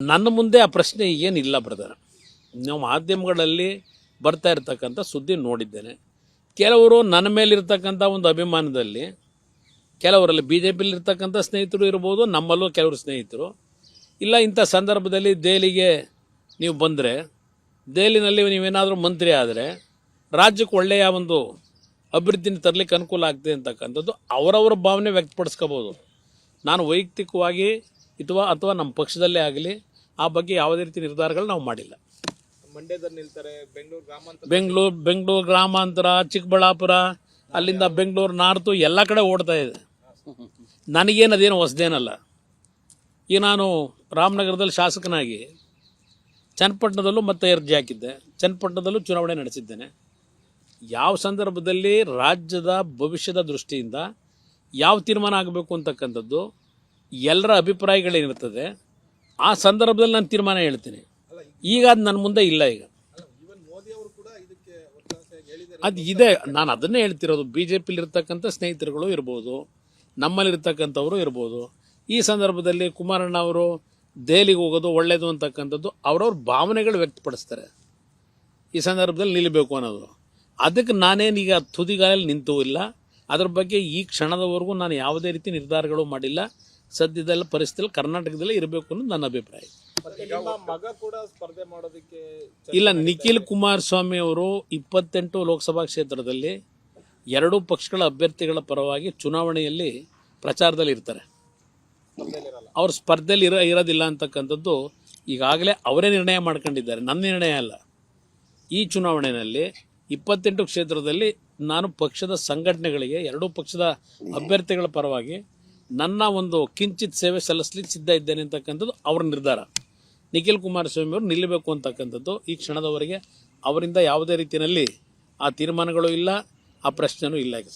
ನನ್ನ ಮುಂದೆ ಆ ಪ್ರಶ್ನೆ ಏನಿಲ್ಲ, ಬ್ರದರ್. ನಾವು ಮಾಧ್ಯಮಗಳಲ್ಲಿ ಬರ್ತಾ ಇರ್ತಕ್ಕಂಥ ಸುದ್ದಿ ನೋಡಿದ್ದೇನೆ. ಕೆಲವರು ನನ್ನ ಮೇಲಿರ್ತಕ್ಕಂಥ ಒಂದು ಅಭಿಮಾನದಲ್ಲಿ, ಕೆಲವರಲ್ಲಿ ಬಿ ಜೆ ಪಿಲಿರ್ತಕ್ಕಂಥ ಸ್ನೇಹಿತರು ಇರ್ಬೋದು, ನಮ್ಮಲ್ಲೂ ಕೆಲವರು ಸ್ನೇಹಿತರು. ಇಲ್ಲ, ಇಂಥ ಸಂದರ್ಭದಲ್ಲಿ ದೆಹಲಿಗೆ ನೀವು ಬಂದರೆ, ದೆಹಲಿನಲ್ಲಿ ನೀವೇನಾದರೂ ಮಂತ್ರಿ ಆದರೆ, ರಾಜ್ಯಕ್ಕೆ ಒಳ್ಳೆಯ ಒಂದು ಅಭಿವೃದ್ಧಿನ ತರಲಿಕ್ಕೆ ಅನುಕೂಲ ಆಗ್ತದೆ ಅಂತಕ್ಕಂಥದ್ದು ಅವರವರ ಭಾವನೆ ವ್ಯಕ್ತಪಡಿಸ್ಕೋಬೋದು. ನಾನು ವೈಯಕ್ತಿಕವಾಗಿ ಅಥವಾ ಅಥವಾ ನಮ್ಮ ಪಕ್ಷದಲ್ಲೇ ಆಗಲಿ ಆ ಬಗ್ಗೆ ಯಾವುದೇ ರೀತಿ ನಿರ್ಧಾರಗಳು ನಾವು ಮಾಡಿಲ್ಲ. ಮಂಡ್ಯದಲ್ಲಿ ನಿಲ್ತಾರೆ ಬೆಂಗಳೂರು ಗ್ರಾಮಾಂತರ ಬೆಂಗಳೂರು ಬೆಂಗಳೂರು ಗ್ರಾಮಾಂತರ ಚಿಕ್ಕಬಳ್ಳಾಪುರ ಅಲ್ಲಿಂದ ಬೆಂಗಳೂರು ನಾರ್ತು ಎಲ್ಲ ಕಡೆ ಓಡ್ತಾ ಇದೆ. ನನಗೇನು ಅದೇನು ಹೊಸದೇನಲ್ಲ. ಈಗ ನಾನು ರಾಮನಗರದಲ್ಲಿ ಶಾಸಕನಾಗಿ ಚನ್ನಪಟ್ಟಣದಲ್ಲೂ ಮತ್ತೆ ಅರ್ಜಿ ಹಾಕಿದ್ದೆ. ಚನ್ನಪಟ್ಟಣದಲ್ಲೂ ಚುನಾವಣೆ ನಡೆಸಿದ್ದೇನೆ. ಯಾವ ಸಂದರ್ಭದಲ್ಲಿ ರಾಜ್ಯದ ಭವಿಷ್ಯದ ದೃಷ್ಟಿಯಿಂದ ಯಾವ ತೀರ್ಮಾನ ಆಗಬೇಕು ಅಂತಕ್ಕಂಥದ್ದು ಎಲ್ಲರ ಅಭಿಪ್ರಾಯಗಳೇನಿರ್ತದೆ ಆ ಸಂದರ್ಭದಲ್ಲಿ ನಾನು ತೀರ್ಮಾನ ಹೇಳ್ತೀನಿ. ಈಗ ಅದು ನನ್ನ ಮುಂದೆ ಇಲ್ಲ ಈಗ. ಅದು ಇದೆ. ನಾನು ಅದನ್ನೇ ಹೇಳ್ತಿರೋದು. ಬಿ ಜೆ ಪಿಲಿರ್ತಕ್ಕಂಥ ಸ್ನೇಹಿತರುಗಳು ಇರ್ಬೋದು, ನಮ್ಮಲ್ಲಿರ್ತಕ್ಕಂಥವರು ಇರ್ಬೋದು. ಈ ಸಂದರ್ಭದಲ್ಲಿ ಕುಮಾರಣ್ಣ ಅವರು ದೆಹಲಿಗೆ ಹೋಗೋದು ಒಳ್ಳೆಯದು ಅಂತಕ್ಕಂಥದ್ದು ಅವ್ರವ್ರ ಭಾವನೆಗಳು ವ್ಯಕ್ತಪಡಿಸ್ತಾರೆ. ಈ ಸಂದರ್ಭದಲ್ಲಿ ನಿಲ್ಲಬೇಕು ಅನ್ನೋದು. ಅದಕ್ಕೆ ನಾನೇನೀಗ ತುದಿಗಾಲಲ್ಲಿ ನಿಂತೂ ಇಲ್ಲ. ಅದ್ರ ಬಗ್ಗೆ ಈ ಕ್ಷಣದವರೆಗೂ ನಾನು ಯಾವುದೇ ರೀತಿ ನಿರ್ಧಾರಗಳು ಮಾಡಿಲ್ಲ. ಸದ್ಯದಲ್ಲ ಪರಿಸ್ಥಿತಿಯಲ್ಲಿ ಕರ್ನಾಟಕದಲ್ಲೇ ಇರಬೇಕು ಅನ್ನೋದು ನನ್ನ ಅಭಿಪ್ರಾಯ. ನಿಮ್ಮ ಮಗ ಕೂಡ ಸ್ಪರ್ಧೆ ಮಾಡೋದಕ್ಕೆ ಇಲ್ಲ ನಿಖಿಲ್ ಕುಮಾರಸ್ವಾಮಿ ಅವರು ಇಪ್ಪತ್ತೆಂಟು ಲೋಕಸಭಾ ಕ್ಷೇತ್ರದಲ್ಲಿ ಎರಡೂ ಪಕ್ಷಗಳ ಅಭ್ಯರ್ಥಿಗಳ ಪರವಾಗಿ ಚುನಾವಣೆಯಲ್ಲಿ ಪ್ರಚಾರದಲ್ಲಿ ಇರ್ತಾರೆ. ಅವ್ರ ಸ್ಪರ್ಧೆಯಲ್ಲಿ ಇರ ಇರೋದಿಲ್ಲ ಅಂತಕ್ಕಂಥದ್ದು ಈಗಾಗಲೇ ಅವರೇ ನಿರ್ಣಯ ಮಾಡ್ಕೊಂಡಿದ್ದಾರೆ. ನನ್ನ ನಿರ್ಣಯ ಅಲ್ಲ. ಈ ಚುನಾವಣೆಯಲ್ಲಿ ಇಪ್ಪತ್ತೆಂಟು ಕ್ಷೇತ್ರದಲ್ಲಿ ನಾನು ಪಕ್ಷದ ಸಂಘಟನೆಗಳಿಗೆ ಎರಡೂ ಪಕ್ಷದ ಅಭ್ಯರ್ಥಿಗಳ ಪರವಾಗಿ ನನ್ನ ಒಂದು ಕಿಂಚಿತ್ ಸೇವೆ ಸಲ್ಲಿಸ್ಲಿಕ್ಕೆ ಸಿದ್ಧ ಇದ್ದೇನೆ ಅಂತಕ್ಕಂಥದ್ದು ಅವರ ನಿರ್ಧಾರ. ನಿಖಿಲ್ ಕುಮಾರಸ್ವಾಮಿ ಅವರು ನಿಲ್ಲಬೇಕು ಅಂತಕ್ಕಂಥದ್ದು ಈ ಕ್ಷಣದವರೆಗೆ ಅವರಿಂದ ಯಾವುದೇ ರೀತಿಯಲ್ಲಿ ಆ ತೀರ್ಮಾನಗಳು ಇಲ್ಲ, ಆ ಪ್ರಶ್ನೆನೂ ಇಲ್ಲ